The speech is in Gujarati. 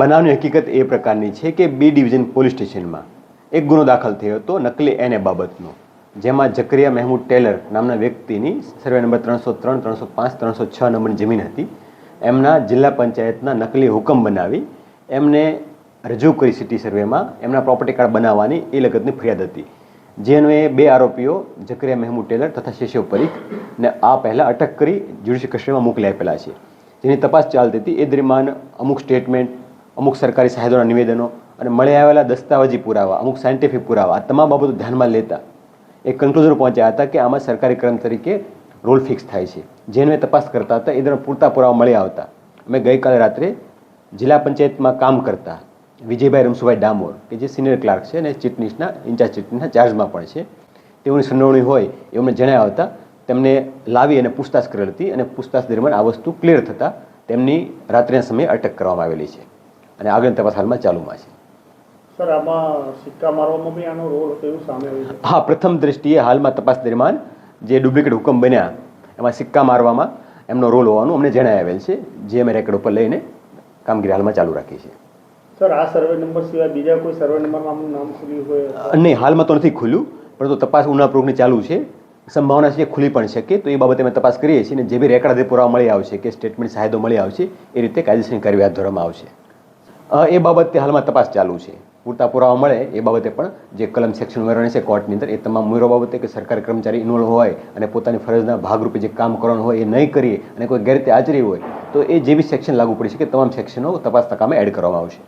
બનાવની હકીકત એ પ્રકારની છે કે બી ડિવિઝન પોલીસ સ્ટેશનમાં એક ગુનો દાખલ થયો હતો નકલી એને બાબતનો, જેમાં જકરિયા મહેમૂદ ટેલર નામના વ્યક્તિની સર્વે નંબર ત્રણસો ત્રણ, ત્રણસો પાંચ, ત્રણસો છ નંબરની જમીન હતી. એમના જિલ્લા પંચાયતના નકલી હુકમ બનાવી એમને રજૂ કરી સિટી સર્વેમાં એમના પ્રોપર્ટી કાર્ડ બનાવવાની એ લગતની ફરિયાદ હતી. જેને બે આરોપીઓ, જકરિયા મહેમૂદ ટેલર તથા શેષવ પરીખ, ને આ પહેલાં અટક કરી જ્યુડિશિયલ કસ્ટડીમાં મોકલી આપેલા છે. જેની તપાસ ચાલતી હતી. એ દરમિયાન અમુક સ્ટેટમેન્ટ અમુક સરકારી સાહેબોના નિવેદનો અને મળી આવેલા દસ્તાવેજી પુરાવા, અમુક સાયન્ટિફિક પુરાવા, આ તમામ બાબતો ધ્યાનમાં લેતા એ કન્ક્લુઝન પહોંચ્યા હતા કે આમાં સરકારી ક્રમ તરીકે રોલ ફિક્સ થાય છે. જેને તપાસ કરતા હતા, એ દરમિયાન પૂરતા પુરાવા મળી આવતા. અમે ગઈકાલે રાત્રે જિલ્લા પંચાયતમાં કામ કરતા વિજયભાઈ રમસુભાઈ ડામોર, કે જે સિનિયર ક્લાર્ક છે અને ચીટનીસના ઇન્ચાર્જ ચીટનીસના ચાર્જમાં પણ છે. તેઓની સંડોવણી હોય એ અમને જણાવ્યા હતા. તેમને લાવી અને પૂછતાછ કરેલ હતી અને પૂછતાછ દરમિયાન આ વસ્તુ ક્લિયર થતાં તેમની રાત્રિના સમયે અટક કરવામાં આવેલી છે. અને આગળની તપાસ હાલમાં ચાલુમાં છે. સર આમાં સિક્કા મારવામાં બી આનો રોલ હતો એવું સામે આવ્યું હા પ્રથમ દ્રષ્ટિએ હાલમાં તપાસ દરમિયાન જે ડુપ્લિકેટ હુકમ બન્યા એમાં સિક્કા મારવામાં એમનો રોલ હોવાનું અમને જણાવેલ છે જે અમે રેકર્ડ ઉપર લઈને કામગીરી હાલમાં ચાલુ રાખી છે. સર આ સર્વે નંબર સિવાય બીજા કોઈ સર્વે નંબરમાં આમનું નામ ખુલ્યું હોય? નહીં હાલમાં તો નથી ખુલ્યું પરંતુ તપાસ ઉનાપ્રોગની ચાલુ છે. સંભાવના છે ખુલી પણ શકે તો એ બાબતે અમે તપાસ કરીએ છીએ અને જે બી રેકર્ડ પુરાવા મળી આવશે કે સ્ટેટમેન્ટ સાહેદો મળી આવશે એ રીતે કાયદેસરની કાર્યવાહી હાથ ધરવામાં આવશે. એ બાબતે હાલમાં તપાસ ચાલુ છે. પૂરતા પુરાવા મળે એ બાબતે પણ જે કલમ સેક્શન ઉમેરવાની છે કોર્ટની અંદર, એ તમામ ઉમેરો બાબતે કે સરકારી કર્મચારી ઇન્વોલ્વ હોય અને પોતાની ફરજના ભાગરૂપે જે કામ કરવાનું હોય એ નહીં કરીએ અને કોઈ ગેરરીતે હાજરી હોય, તો એ જે બી સેક્શન લાગુ પડી શકે તમામ સેક્શનો તપાસના કામે એડ કરવામાં આવશે.